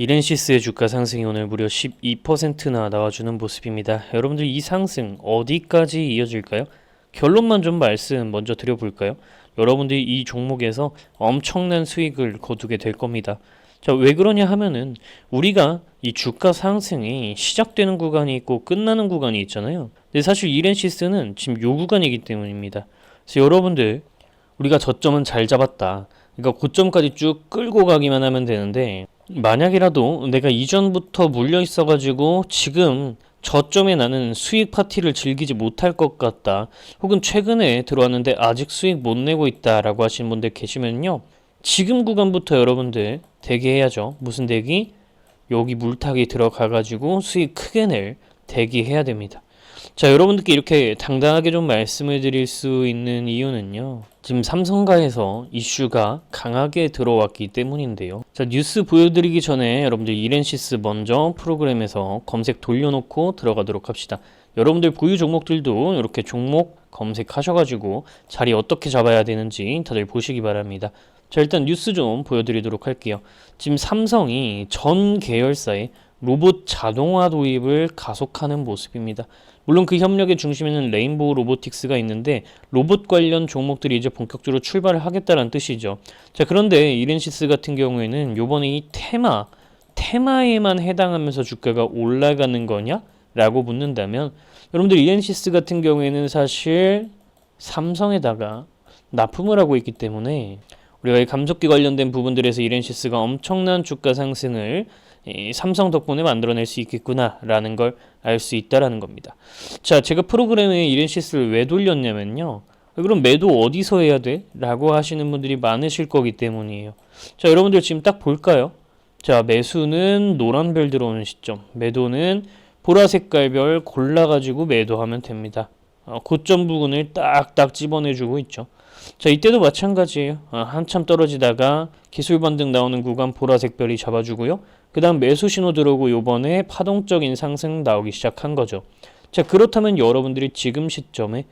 이렌시스의 주가 상승이 오늘 무려 12%나 나와주는 모습입니다. 여러분들 이 상승 어디까지 이어질까요? 결론만 좀 말씀 먼저 드려볼까요? 여러분들이 이 종목에서 엄청난 수익을 거두게 될 겁니다. 자, 왜 그러냐 하면은 우리가 이 주가 상승이 시작되는 구간이 있고 끝나는 구간이 있잖아요. 근데 사실 이렌시스는 지금 요 구간이기 때문입니다. 그래서 여러분들 우리가 저점은 잘 잡았다. 그러니까 고점까지 쭉 끌고 가기만 하면 되는데 만약이라도 내가 이전부터 물려 있어가지고 지금 저점에 나는 수익 파티를 즐기지 못할 것 같다. 혹은 최근에 들어왔는데 아직 수익 못 내고 있다 라고 하시는 분들 계시면요. 지금 구간부터 여러분들 대기해야죠. 무슨 대기? 여기 물타기 들어가가지고 수익 크게 낼 대기해야 됩니다. 자, 여러분들께 이렇게 당당하게 좀 말씀을 드릴 수 있는 이유는요. 지금 삼성가에서 이슈가 강하게 들어왔기 때문인데요. 자, 뉴스 보여드리기 전에 여러분들 이렌시스 먼저 프로그램에서 검색 돌려놓고 들어가도록 합시다. 여러분들 보유 종목들도 이렇게 종목 검색하셔가지고 자리 어떻게 잡아야 되는지 다들 보시기 바랍니다. 자, 일단 뉴스 좀 보여드리도록 할게요. 지금 삼성이 전 계열사에 로봇 자동화 도입을 가속하는 모습입니다. 물론 그 협력의 중심에는 레인보우 로보틱스가 있는데 로봇 관련 종목들이 이제 본격적으로 출발을 하겠다는 뜻이죠. 자, 그런데 이렌시스 같은 경우에는 요번에 이 테마, 테마에만 해당하면서 주가가 올라가는 거냐? 라고 묻는다면 여러분들 이렌시스 같은 경우에는 사실 삼성에다가 납품을 하고 있기 때문에 우리가 이 감속기 관련된 부분들에서 이렌시스가 엄청난 주가 상승을 이 삼성 덕분에 만들어낼 수 있겠구나라는 걸 알 수 있다라는 겁니다. 자, 제가 프로그램에 이렌시스를 왜 돌렸냐면요. 그럼 매도 어디서 해야 돼? 라고 하시는 분들이 많으실 거기 때문이에요. 자, 여러분들 지금 딱 볼까요? 자, 매수는 노란 별 들어오는 시점, 매도는 보라색 깔별 골라가지고 매도하면 됩니다. 어, 고점 부분을 딱딱 집어내주고 있죠. 자, 이때도 마찬가지예요. 아, 한참 떨어지다가 기술 반등 나오는 구간 보라색 별이 잡아주고요. 그 다음 매수 신호 들어오고 요번에 파동적인 상승 나오기 시작한 거죠. 자, 그렇다면 여러분들이 지금 시점에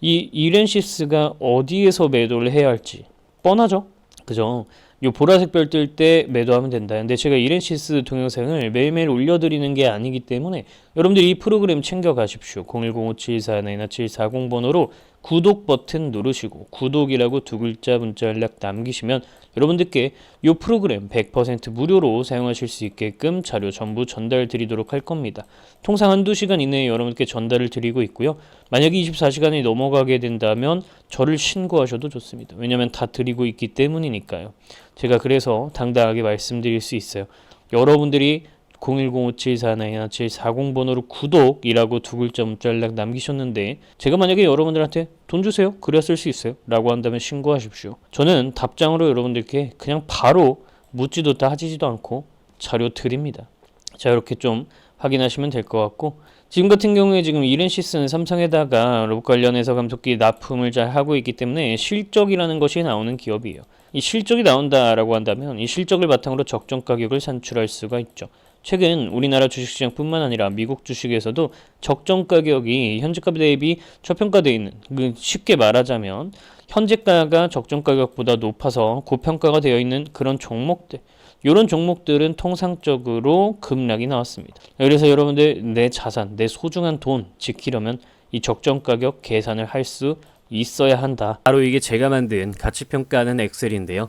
이 이렌시스가 어디에서 매도를 해야 할지 뻔하죠? 그죠? 요 보라색 별 뜰 때 매도하면 된다. 근데 제가 이렌시스 동영상을 매일매일 올려드리는 게 아니기 때문에 여러분들이 이 프로그램 챙겨 가십시오. 010-5744-740 번호로 구독 버튼 누르시고 구독이라고 두 글자 문자 연락 남기시면 여러분들께 이 프로그램 100% 무료로 사용하실 수 있게끔 자료 전부 전달 드리도록 할 겁니다. 통상 한두 시간 이내에 여러분께 전달을 드리고 있고요. 만약에 24시간이 넘어가게 된다면 저를 신고하셔도 좋습니다. 왜냐하면 다 드리고 있기 때문이니까요. 제가 그래서 당당하게 말씀드릴 수 있어요. 여러분들이 010-5744-740 번호로 구독이라고 두 글자 문자 연락 남기셨는데 제가 만약에 여러분들한테 돈 주세요 그래야 쓸 수 있어요 라고 한다면 신고하십시오 저는 답장으로 여러분들께 그냥 바로 묻지도 따지지도 않고 자료 드립니다 자 이렇게 좀 확인하시면 될 것 같고 지금 같은 경우에 지금 이렌시스는 삼성에다가 로봇 관련해서 감속기 납품을 잘 하고 있기 때문에 실적이라는 것이 나오는 기업이에요. 이 실적이 나온다라고 한다면 이 실적을 바탕으로 적정 가격을 산출할 수가 있죠. 최근 우리나라 주식시장뿐만 아니라 미국 주식에서도 적정 가격이 현재가 대비 저평가되어 있는 그 쉽게 말하자면 현재가가 적정 가격보다 높아서 고평가가 되어 있는 그런 종목들 이런 종목들은 통상적으로 급락이 나왔습니다. 그래서 여러분들 내 자산, 내 소중한 돈 지키려면 이 적정 가격 계산을 할 수 있어야 한다. 바로 이게 제가 만든 가치평가하는 엑셀인데요.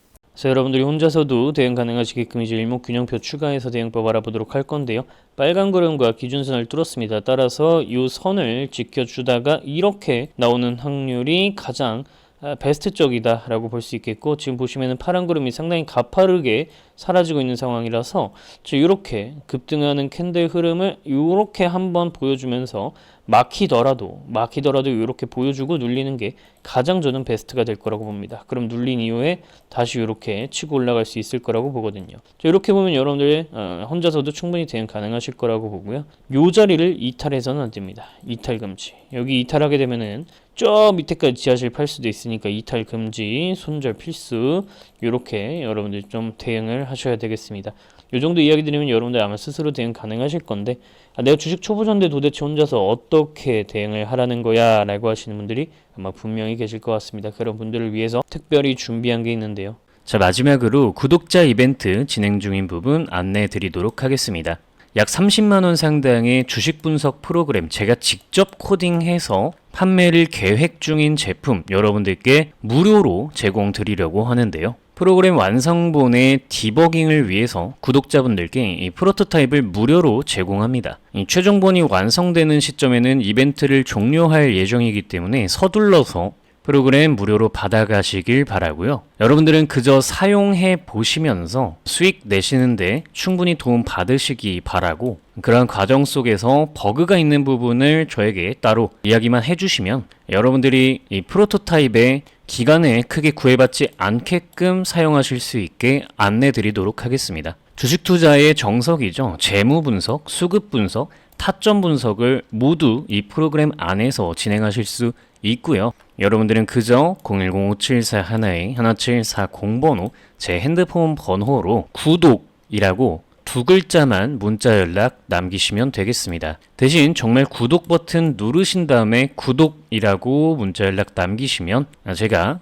자, 여러분들이 혼자서도 대응 가능하시게끔 이제 일목균형표 추가해서 대응법 알아보도록 할 건데요. 빨간 그림과 기준선을 뚫었습니다. 따라서 이 선을 지켜주다가 이렇게 나오는 확률이 가장 아, 베스트 쪽이다라고 볼 수 있겠고 지금 보시면은 파란 구름이 상당히 가파르게 사라지고 있는 상황이라서 이렇게 급등하는 캔들 흐름을 이렇게 한번 보여주면서 막히더라도 막히더라도 이렇게 보여주고 눌리는 게 가장 저는 베스트가 될 거라고 봅니다. 그럼 눌린 이후에 다시 이렇게 치고 올라갈 수 있을 거라고 보거든요. 이렇게 보면 여러분들 어, 혼자서도 충분히 대응 가능하실 거라고 보고요. 요 자리를 이탈해서는 안 됩니다. 이탈 금지. 여기 이탈하게 되면은 저 밑에까지 지하실 팔 수도 있으니까 이탈 금지, 손절 필수 이렇게 여러분들 좀 대응을 하셔야 되겠습니다. 이 정도 이야기 드리면 여러분들 아마 스스로 대응 가능하실 건데 아, 내가 주식 초보자인데 도대체 혼자서 어떻게 대응을 하라는 거야 라고 하시는 분들이 아마 분명히 계실 것 같습니다. 그런 분들을 위해서 특별히 준비한 게 있는데요. 자 마지막으로 구독자 이벤트 진행 중인 부분 안내해 드리도록 하겠습니다. 약 30만 원 상당의 주식 분석 프로그램 제가 직접 코딩해서 판매를 계획 중인 제품 여러분들께 무료로 제공 드리려고 하는데요. 프로그램 완성본의 디버깅을 위해서 구독자분들께 이 프로토타입을 무료로 제공합니다. 이 최종본이 완성되는 시점에는 이벤트를 종료할 예정이기 때문에 서둘러서 프로그램 무료로 받아가시길 바라고요. 여러분들은 그저 사용해 보시면서 수익 내시는데 충분히 도움 받으시기 바라고 그러한 과정 속에서 버그가 있는 부분을 저에게 따로 이야기만 해주시면 여러분들이 이 프로토타입의 기간에 크게 구애받지 않게끔 사용하실 수 있게 안내 드리도록 하겠습니다. 주식 투자의 정석이죠. 재무 분석, 수급 분석, 타점 분석을 모두 이 프로그램 안에서 진행하실 수 있고요. 여러분들은 그저 010-5741의 1740번호 제 핸드폰 번호로 구독이라고 두 글자만 문자 연락 남기시면 되겠습니다. 대신 정말 구독 버튼 누르신 다음에 구독이라고 문자 연락 남기시면 제가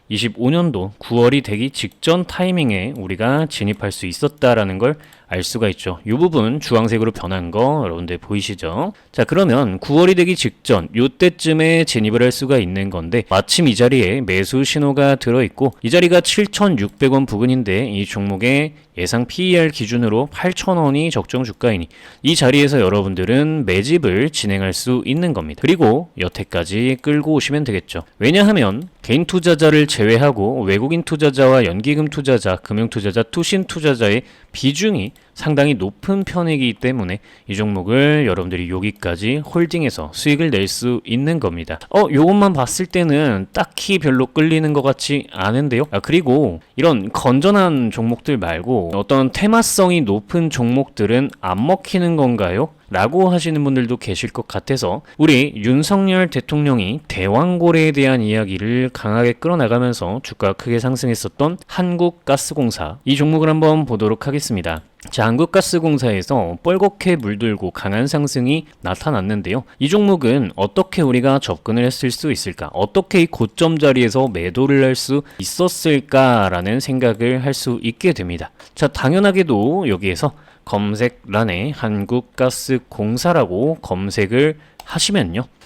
25년도 9월이 되기 직전 타이밍에 우리가 진입할 수 있었다라는 걸 알 수가 있죠. 이 부분 주황색으로 변한 거 여러분들 보이시죠? 자 그러면 9월이 되기 직전 요때쯤에 진입을 할 수가 있는 건데 마침 이 자리에 매수 신호가 들어있고 이 자리가 7,600원 부근인데 이 종목의 예상 PER 기준으로 8,000원이 적정 주가이니 이 자리에서 여러분들은 매집을 진행할 수 있는 겁니다. 그리고 여태까지 끌고 오시면 되겠죠. 왜냐하면 개인 투자자를 제외하고 외국인 투자자와 연기금 투자자, 금융 투자자, 투신 투자자의 비중이 상당히 높은 편이기 때문에 이 종목을 여러분들이 여기까지 홀딩해서 수익을 낼 수 있는 겁니다. 어, 요것만 봤을 때는 딱히 별로 끌리는 것 같지 않은데요. 아, 그리고 이런 건전한 종목들 말고 어떤 테마성이 높은 종목들은 안 먹히는 건가요? 라고 하시는 분들도 계실 것 같아서 우리 윤석열 대통령이 대왕고래에 대한 이야기를 강하게 끌어나가면서 주가가 크게 상승했었던 한국가스공사 이 종목을 한번 보도록 하겠습니다. 자, 한국가스공사에서 뻘겋게 물들고 강한 상승이 나타났는데요. 이 종목은 어떻게 우리가 접근을 했을 수 있을까? 어떻게 이 고점 자리에서 매도를 할 수 있었을까라는 생각을 할 수 있게 됩니다. 자, 당연하게도 여기에서 검색란에 한국가스공사라고 검색을 하시면요.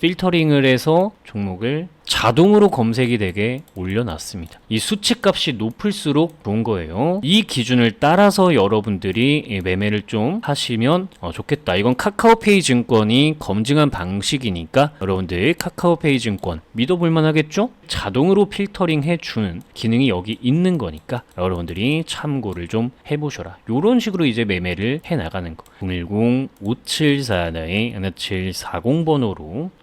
필터링을 해서 종목을 자동으로 검색이 되게 올려놨습니다. 이 수치값이 높을수록 좋은 거예요. 이 기준을 따라서 여러분들이 이 매매를 좀 하시면 어, 좋겠다. 이건 카카오페이 증권이 검증한 방식이니까 여러분들 카카오페이 증권 믿어볼 만 하겠죠? 자동으로 필터링 해주는 기능이 여기 있는 거니까 여러분들이 참고를 좀 해보셔라. 이런 식으로 이제 매매를 해나가는 거. 010-5741-1740번호로